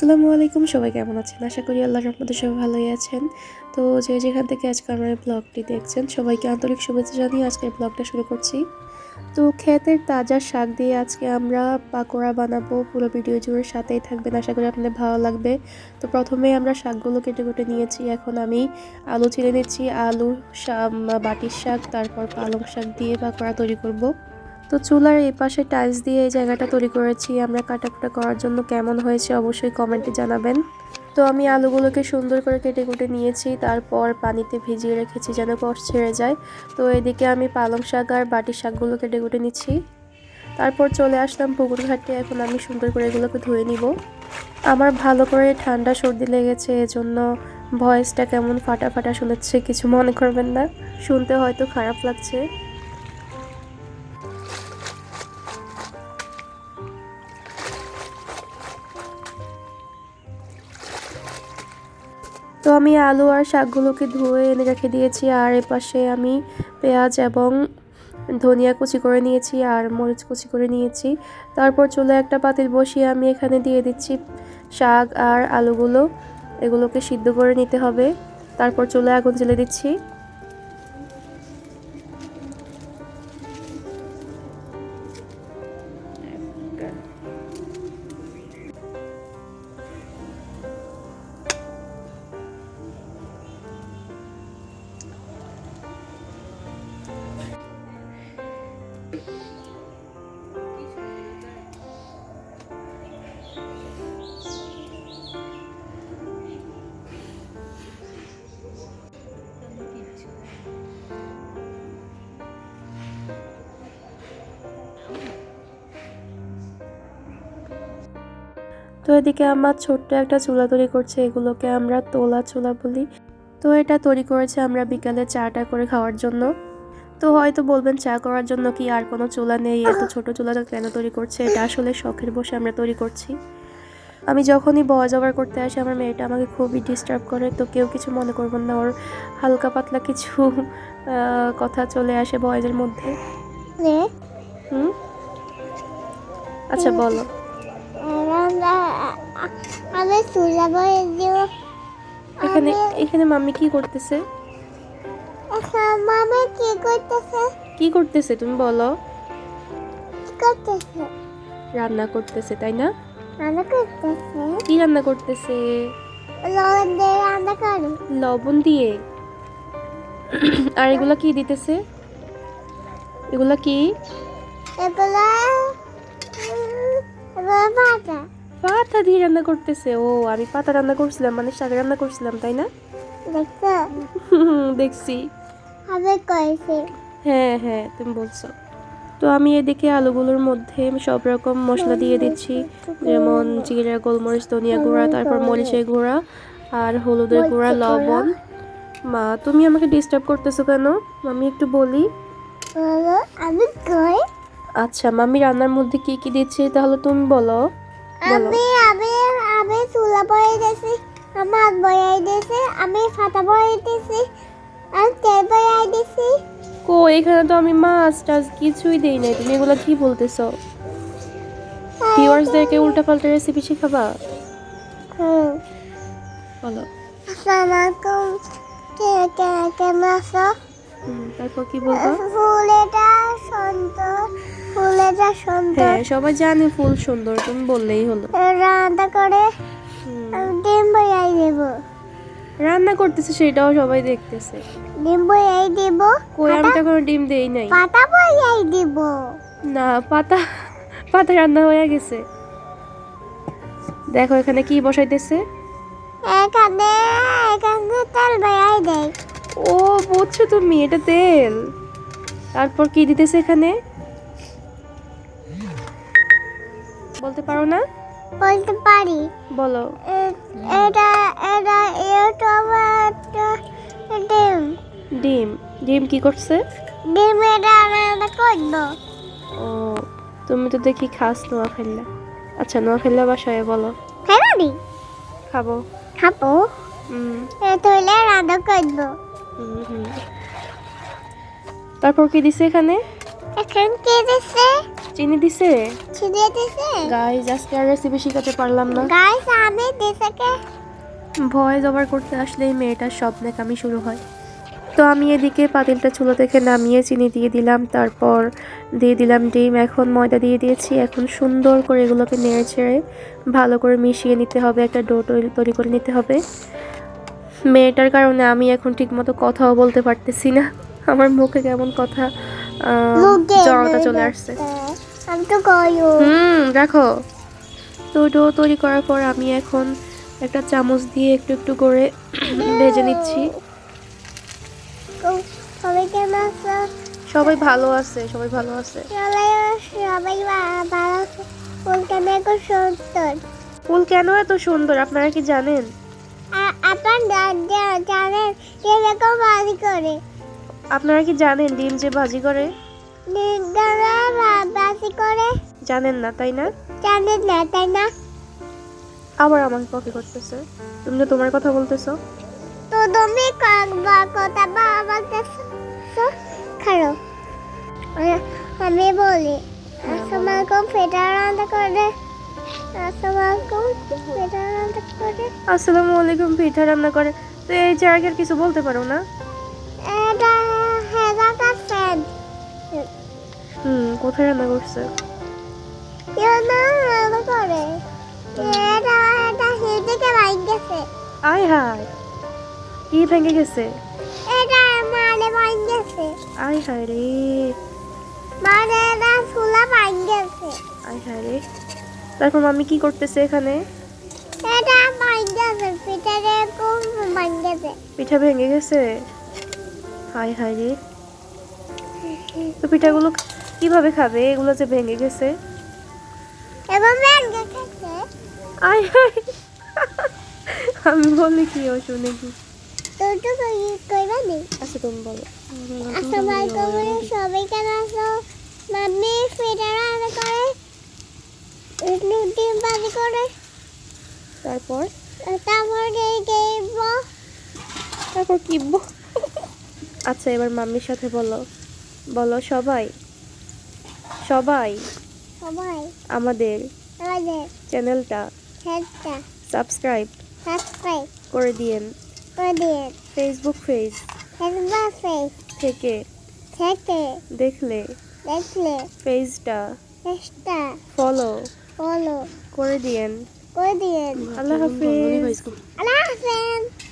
আসসালামু আলাইকুম, সবাই কেমন আছেন? আশা করি আল্লাহর রহমতে সবাই ভালোই আছেন। তো যে যেখান থেকে আজকে আমার ব্লগটি দেখছেন, সবাইকে আন্তরিক শুভেচ্ছা জানিয়ে আজকে এই ব্লগটা শুরু করছি। তো ক্ষেতের তাজা শাক দিয়ে আজকে আমরা পাকোড়া বানাবো। পুরো ভিডিও জুড়ে সাথেই থাকবেন, আশা করি আপনাদের ভালো লাগবে। তো প্রথমে আমরা শাকগুলো কেটে কেটে নিয়েছি। এখন আমি আলু ছিলে নিচ্ছি। আলু বাটির শাক, তারপর পালং শাক দিয়ে পাকোড়া তৈরি করব। তো চুলার এই পাশে টাইলস দিয়ে এই জায়গাটা তৈরি করেছি। আমরা কাটাকুটা করার জন্য কেমন হয়েছে অবশ্যই কমেন্টে জানাবেন। তো আমি আলুগুলোকে সুন্দর করে কেটে কুটে নিয়েছি, তারপর পানিতে ভিজিয়ে রেখেছি যেন কষ ছেড়ে যায়। তো এদিকে আমি পালং শাক আর বাটির শাকগুলো কেটে কুটে নিচ্ছি। তারপর চলে আসলাম পুকুর ঘাটে, এখন আমি সুন্দর করে এগুলোকে ধুয়ে নিব। আমার ভালো করে ঠান্ডা সর্দি লেগেছে, এজন্য ভয়েসটা কেমন ফাটা ফাটা শোনাচ্ছে কিছু মনে করবেন না। শুনতে হয়তো খারাপ লাগছে। আমি আলু আর শাকগুলোকে ধুয়ে এনে রেখে দিয়েছি, আর এপাশে আমি পেঁয়াজ এবং ধনিয়া কুচি করে নিয়েছি আর মরিচ কুচি করে নিয়েছি। তারপর চুলে একটা পাতিল বসিয়ে আমি এখানে দিয়ে দিচ্ছি শাক আর আলুগুলো। এগুলোকে সিদ্ধ করে নিতে হবে। তারপর চুলে আগুন জ্বেলে দিচ্ছি। তো এদিকে আমার ছোট্ট একটা চুলা তৈরি করছে এগুলোকে আমরা তোলা চুলা বলি। তো এটা তৈরি করেছে আমরা বিকালে চাটা করে খাওয়ার জন্য। তো হয়তো বলবেন চা করার জন্য কি আর কোনো চুলা নেই? এত ছোট চুলাটা কেন তৈরি করছে? এটা আসলে শখের বসে আমরা তৈরি করছি। আমি যখনই বয় জবার করতে আসি আমার মেয়েটা আমাকে খুবই ডিস্টার্ব করে। তো কেউ কিছু মনে করবেন না ওর হালকা পাতলা কিছু কথা চলে আসে বয়েজের মধ্যে। হুম? আচ্ছা বলো। আমি চুলা বয়ে এখানে এখানে মাম্মি কি করতেছে? মামা কি করতেছে? কি করতেছে তুমি বলো। করতেছে? রান্না করতেছে তাই না? রান্না করতেছে। কি রান্না করতেছে? লবণ দিয়ে রান্না করে। লবণ দিয়ে? আর এগুলা কি দিতেছে? এগুলা কি? এগুলো এগুলো ভাজা। পাতা দিয়ে রান্না করতেছে। ও আমি পাতা রান্না করছিলাম মানে শাক রান্না করছিলাম তাই না? দেখছ? হ্যাঁ হ্যাঁ তুমি বলছো। তো আমি এদিকে আলুগুলোর মধ্যে সব রকম মশলা দিয়ে দিচ্ছি। যেমন জিরা গোলমরিচ ধনিয়া গুঁড়া তারপর মরিচের গুঁড়া আর হলুদের গুঁড়া লবণ। মা তুমি আমাকে ডিস্টার্ব করতেছো কেন? আমি একটু বলি। আমি আচ্ছা মামি রান্নার মধ্যে কি কি দিচ্ছি তাহলে তুমি বলো। আমি আমি আমি চুলা বয়ে দিয়েছি আমার বয়ে দিয়েছি আমি ফাটা বয়ে দিয়েছি আমি তেল বয়ে দিয়েছি কো এখানে তো আমি মাছ টাছ কিছুই দেই নাই। তুমি এগুলো কি বলতেছো? ভিউয়ার্সদেরকে উল্টাপাল্টা রেসিপি শেখাবা? হুম বলো। আসসালামু আলাইকুম কে কে কেমন আছো? তারপর কি বলব? ফুলেটা ফুলেটা সুন্দর। হ্যাঁ সবাই জানে ফুল সুন্দর তুমি বললেই হলো। রান্না করে ডিম বয়াই দেব। রান্না করতেছে সেটাও সবাই দেখতেছে। ডিম বয়াই দেব কই আমি তো এখনও ডিম দেই নাই। পাতা বয়াই দেব। না পাতা পাতা রান্না হয়ে গেছে। দেখো এখানে কি বসাইতেছে। এখানে এখানে তেল বয়াই দেয় ও বুঝছ তুমি এটা তেল। তারপর কি দিতেছে এখানে? বলতে পারো না? বলতে পারি। বলো। এটা এটা এটা ডিম। ডিম। ডিম কি করছে? ডিম এটা রান্না করব। ও তুমি তো দেখি খাস নোয়া ফেললা। আচ্ছা নোয়া ফেললা বাসায় বলো। খাব। খাব? হুম। তুলে রান্না করব। হুম হুম। তারপর কি দিছে এখানে? এখন কে দিচ্ছে চিনি দিছে? ছিঁড়ে দিছে? গাইজ আজকে আর রেসিপি শিখাতে পারলাম না। গাইস আমি দিছেকে ভয় জবার করতে আসলে এই মেয়েটার সব নাকামি শুরু হয়। তো আমি এদিকে পাতিলটা চুলো থেকে নামিয়ে চিনি দিয়ে দিলাম তারপর দিয়ে দিলাম ডিম এখন ময়দা দিয়ে দিয়েছি। এখন সুন্দর করে এগুলোকে নেড়ে ছেড়ে ভালো করে মিশিয়ে নিতে হবে একটা ডো তৈরি করে নিতে হবে। মেয়েটার কারণে আমি এখন ঠিকমতো কথাও বলতে পারতেছি না। আমার মুখে কেমন কথা জড়তা চলে আসছে। আমি তো হুম রাখো তো ডো তৈরি করার পর আমি এখন একটা চামচ দিয়ে একটু একটু করে ভেজে নিচ্ছি। সবাই কেমন আছো? সবাই ভালো আছে সবাই ভালো আছে। সবাই ভালো আছে। ফুলটা মেঘ সুন্দর? ফুল কেন এত সুন্দর আপনারা কি জানেন? আপনার কি জানেন ডিম যে ভাজি করে? করে। জানেন না তাই না? জানেন না তাই না? আবার আমাকে কপি করতেছে। তুমি তো তোমার কথা বলতেছো। তো তুমি কথা বা আমার কাছে খারো। আমি বলি আসসালামাইকুম ফেটা রান্না করে। আসসালামু আলাইকুম পিঠা রান্না করে। তো এই যে আগে আর কিছু বলতে পারো না? হুম কোথায় রান্না করছে? আয় হায় কি ভেঙে গেছে? এটা মানে গেছে আয় হায় রে। মানে এটা গেছে আয় হায় রে। তারপর মামি কি করতেছে এখানে? এটা গেছে খুব গেছে পিঠা ভেঙে গেছে? হায় হায় রে। তো পিঠাগুলো কীভাবে খাবে? এগুলো যে ভেঙে গেছে। আয় আমি বলি কি ও শুনে কি? আচ্ছা তুমি বলো। সবাই কেন মাম্মি করে ডিম ভাজি করে। তারপর? তারপর তারপর কি আচ্ছা এবার মাম্মির সাথে বলো। বলো সবাই। সবাই। সবাই। আমাদের আমাদের চ্যানেলটা হেডটা সাবস্ক্রাইব সাবস্ক্রাইব করে দিয়েন। করে দিন ফেসবুক পেজ হেডবা ফেস থেকে থেকে দেখলে দেখলে পেজটা চেষ্টা ফলো ফলো করে দিয়েন। করে দিন আল্লাহ হাফিজ। আল্লাহ হাফেজ।